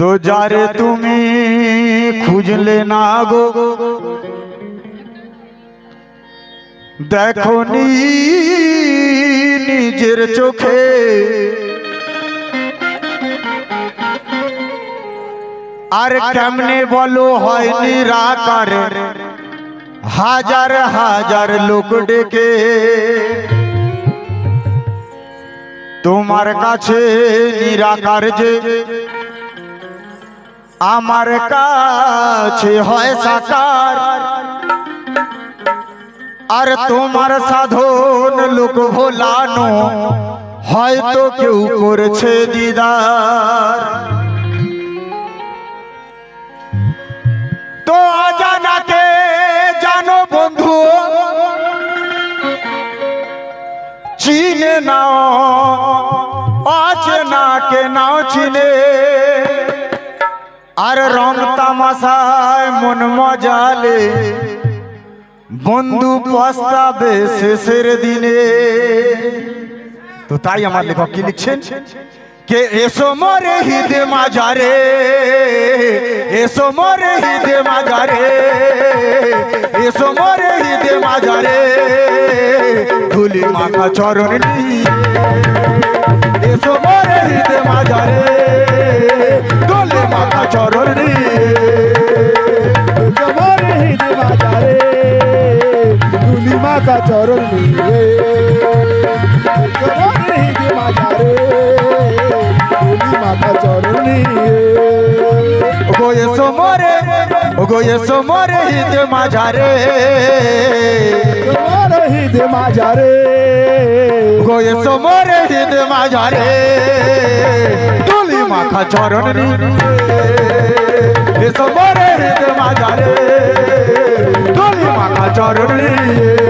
তো যারে তুমি খুঁজলে না গো। দেখো নিজের চোখে। আর কেমনে বলো হয়নি রাকার হাজার হাজার লোক ডেকে। তোমার কাছে নিরাকার যে। আমার কাছে হয় সাকার। আর তোমার সাধন লোক ভোলানো হয়তো কেউ করছে দিদার। তো অজানাকে জানো বন্ধু চিনে নাও অচেনাকে নাও চিনে। আর রং তামাশায় মন মজালে। বন্ধু পস্তাবে শেষের দিনে। তো তাই আমার লেখক কি লিখছেন? কে এসো মরে হিদ মাজারে। এসো মরে হিদ মাজারে। এসো মরে হিদ মাজারে। ধুলি মাখা চরণ নিয়ে। এসো মরে হিদ মাজারে। দুলি মাতা চরণ নিয়ে তোমার হিদ বাজারে দুলি মাতা চরণ নিয়ে ওগো এসো মরে ওগো এসো মরে হিদ মাজারে তোমার হিদ মাজারে ওগো এসো মরে হিদ মাজারে তুলি মাখা চরণ নিয়ে এসো মরে হিদ মাজারে তুলি মাখা চরণ নিয়ে তোমার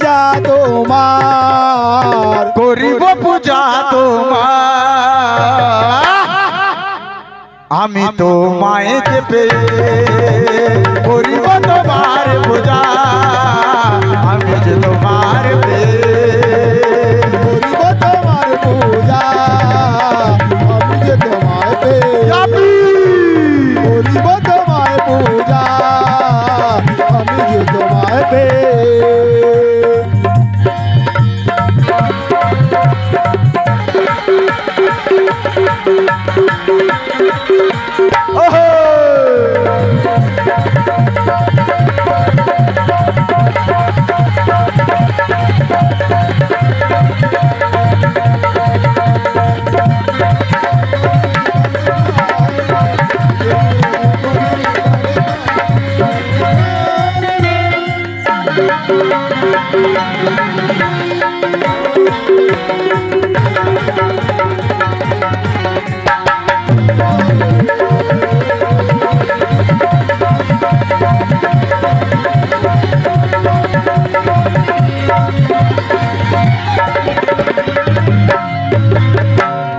পূজা তোমার। করিব পূজা তোমার। আমি তো মায়েকে পেয়ে করিব তোমার পূজা। আমি যে তোমার পেয়ে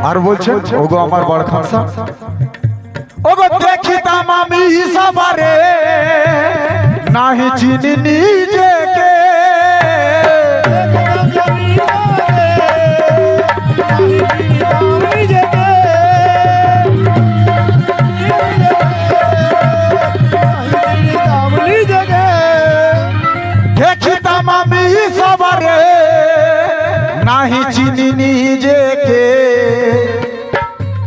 আর বলছেন ওগো আমার বড় খানসা। ওগো দেখিতাম আমি সবারে নাহি চিনি নিজেকে দেখিতাম আমি নাহি চিনি নিজেকে।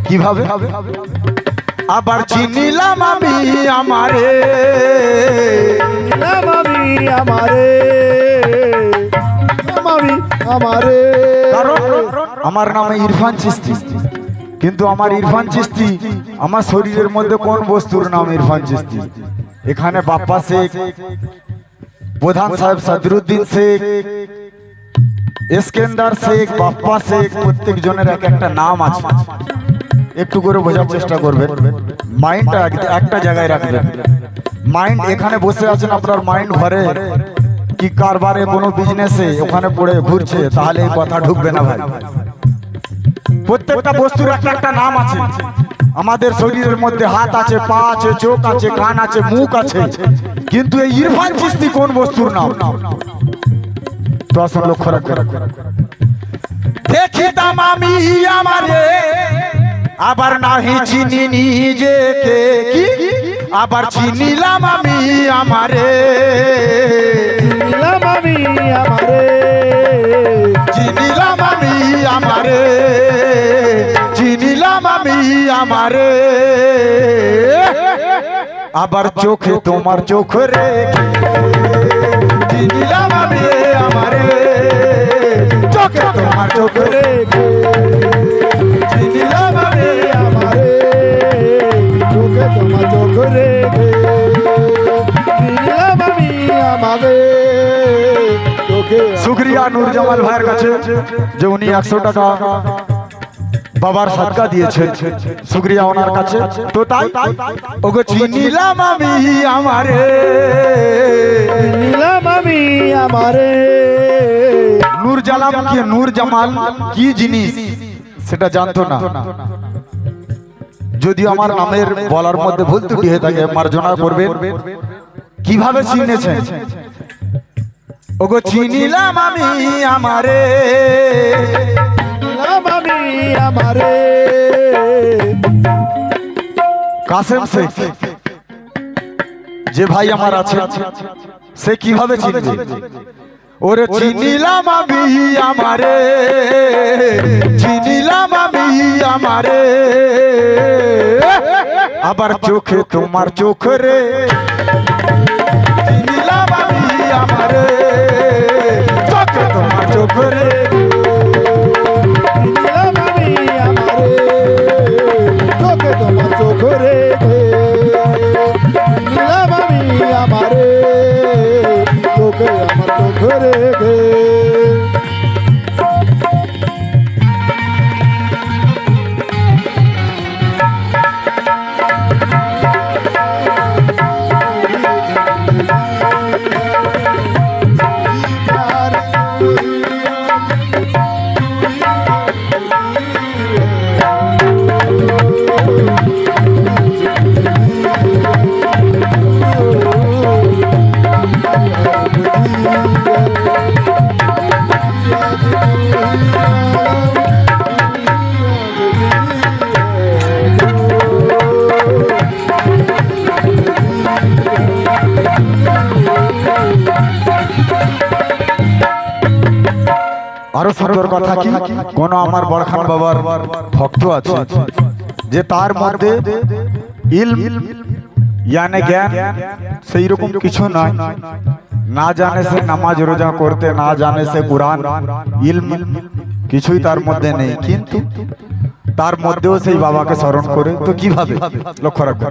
কীভাবে? আবার চিনিলাম আমি আমারে। আমারে। আমারে আমারে। আমার নাম ইরফান চিস্তি কিন্তু আমার ইরফান চিস্তি আমার শরীরের মধ্যে কোন বস্তুর নাম ইরফান চিস্তি এখানে বাপ্পা শেখ, প্রধান সাহেব সাদরুদ্দিন শেখ, এসকেন্দার শেখ, বাপ্পা শেখ প্রত্যেক জনের এক একটা নাম আছে। একটু করে বোঝার চেষ্টা করবেন। মাইন্ডটা এক- একটা জায়গায় রাখবেন। মাইন্ড এখানে বসে আছেন আপনার মাইন্ড ঘরে। কি কারবারে কোনো বিজনেসে ওখানে পড়ে ঘুরছে, তাহলে এই কথা ঢুকবে না ভাই। প্রত্যেকটা বস্তুর একটা একটা নাম আছে। আমাদের শরীরের মধ্যে হাত আছে, পা আছে, চোখ আছে, কান আছে, মুখ আছে। কিন্তু এই ইরফান চিস্তি কোন বস্তুর নাম? আসুন লক্ষ্য রাখবেন দেখিতাম আমি আমারে, আবার নাহি চিনি নিজেকে। কি? আবার চিনিলাম আমি আমারে। নিলাম আমি আমারে। চিনিলাম আমি আমারে। চিনিলাম আমি আমারে। আবার চোখে তোমার চোখ রেখে চিনিলাম আমি আমারে। চোখে তোমার চোখ রেখে শুক্রিয়া নূর জামাল ভাইয়ের কাছে যে উনি একশো টাকা বাবার সাদকা দিয়েছেন। শুক্রিয়া ওনার কাছে। তো তাই ওগো চিনিলাম আমি আমারে। নিলাম আমি আমারে। নূর জালাম কি নূর জামাল কি জিনিস? সেটা জানতো না। যদি আমার নামের বলার মধ্যে ভুল ত্রুটি হয়ে থাকে মার্জনা করবেন। কীভাবে চিনেছেন? ওগো চিনিলাম আমি আমারে। আমি আমারে। কাসেম শেখ যে ভাই আমার আছে সে কীভাবে চিনবে? ওরে চিনিলাম আমি আমারে। চিনিলাম আমি আমারে। আবার চোখে তোমার চোখ রে। আরও সুন্দর কথা কি? কোন আমার বড়খান বাবার ভক্ত আছে? যে তার মধ্যে ইল ইয়ানে জ্ঞান সেই রকম কিছু নয় না জানে সে নামাজ রোজা করতে না জানে সে কোরআন ইলম কিছুই তার মধ্যে নেই। কিন্তু তার মধ্যেও সেই বাবাকে স্মরণ করে। তো কীভাবে? লক্ষ্য রাখবে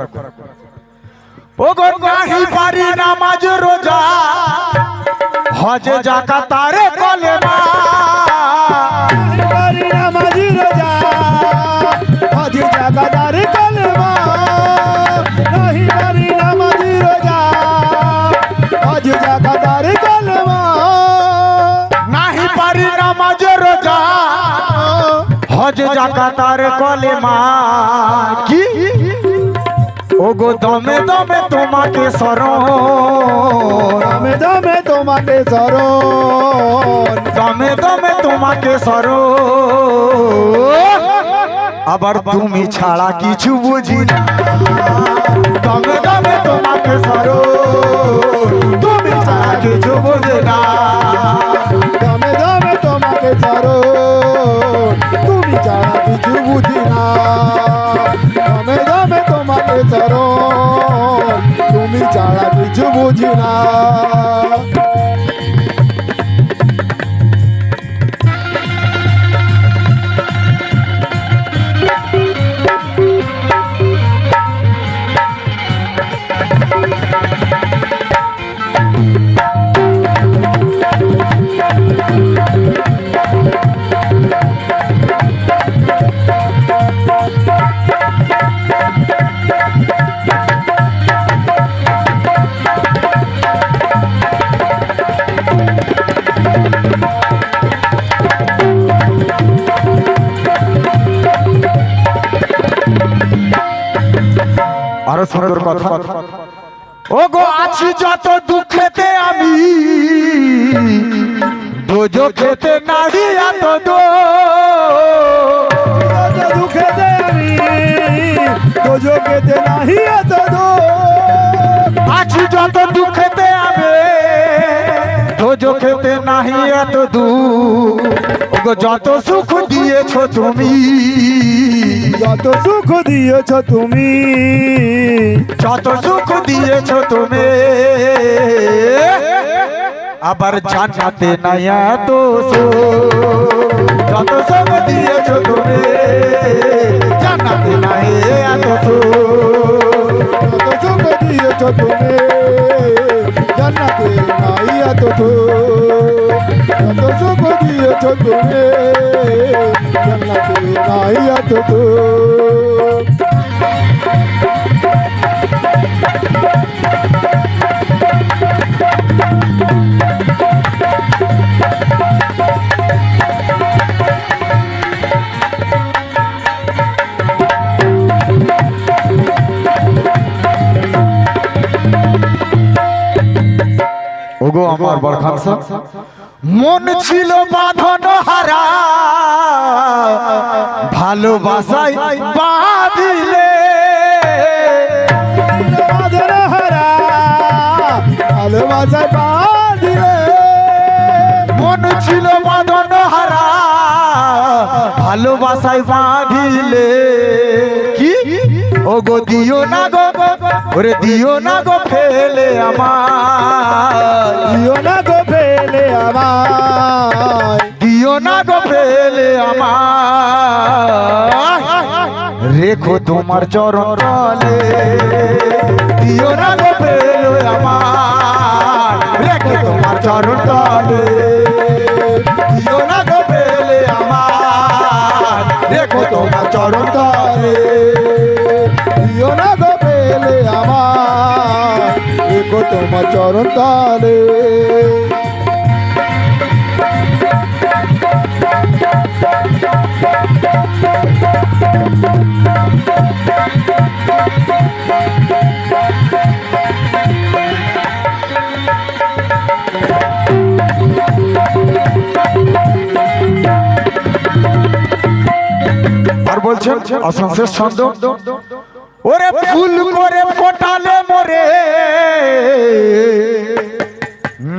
ও গো নাহি পারি নামাজ রোজা। হজে জাকা তারে হজে তারে কলেমা। কি? ও গো দমে দমে তোমাকে স্মরণ। দমে দমে তোমাকে শরণ দমে দমে তোমাকে স্মরণ। আবার তুমি ছাড়া কিছু বুঝি না। দমে দমে তোমাকে স্মরণ। তুমি ছাড়া কিছু বুঝি না। দমে দমে তোমাকে ছাড়া কিছু বুঝি না দমে দমে তোমাকে শরণ তুমি ছাড়া কিছু বুঝি না দোজো খেতে নাহি এত দো যত দুঃখেতে আমি দোজখেতে নাহি এত আছি যত দুঃখেতে আমি দোজো খেতে নাহি এত গো যত সুখ দিয়েছ তুমি যত সুখ দিয়েছ তুমি যত সুখ দিয়েছ তুমি আবার জানাতে নাই এত সুখ। যত সুখ দিয়েছ তুমি জানাতে নাই এত সুখ। যত সুখ দিয়েছ তুমি জান্নাতে নাই এত দূর যত সুখ দিয়েছ তুমি জান্নাতে নাই এত আমার বরখান সাহ, মন ছিল বাঁধন হারা ভালোবাসায় বাঁধিলে। বাঁধন হারা ভালোবাসায় বাঁধিলে। মন ছিল বাঁধন হারা ভালোবাসায় বাঁধিলে। কি? ও গো দিও না গো ওরে দিও না গো ফেলে আমার দিও না গো ফেলে আমায়। দিও না গো ফেলে আমার রেখো তোমার চরণ তলে। দিও না গো ফেলে আমার রেখো তোমার চরণ তলে। দিও না গো ফেলে আমার রেখো তোমার চরণ তলে। ফেলে আমায় দেখো তোমার চরণ তালে আর বলছেন অসংশেষ ছন্দ ওরে ফুল করে ফোটালে মোরে।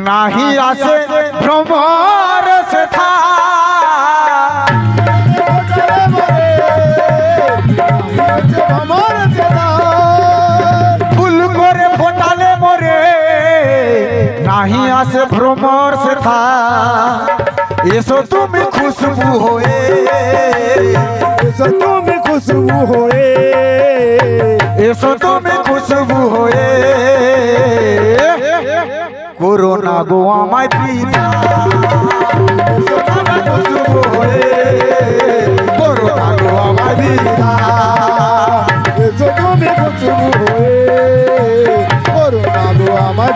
নাহি আসে ভ্রমর আমার চেনা ফুল করে ফোটালে মোরে। নাহি আসে ভ্রমর সেথা। এসো তুমি খুশবু হয়ে এসো তুমি খুশবু হয়ে এসো তুমি খুশবু হয়ে করোনা গো আমায় পিতা এসো তুমি খুশবু হয়ে করোনা গো আমায় পিতা এসো তুমি খুশবু হয়ে করোনা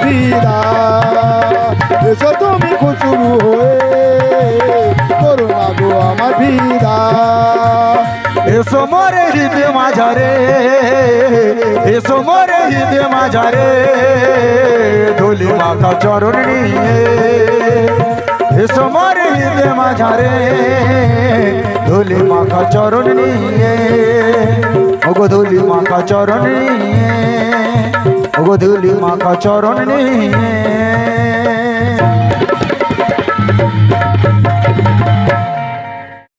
দিদা এসো তুমি খুশবু হয়ে করোনা গো আমার দিদা এসো মরে হৃদে মাঝারে, এসো মরে হৃদে মাঝারে ধুলি মাতা চরণ নিয়ে। এসো মরে হৃদে মাঝারে ধুলি মাখা চরণ নিয়ে। ওগো ধুলি মাখা চরণ নিয়ে। ওগো ধুলি মাখা চরণ নিয়ে।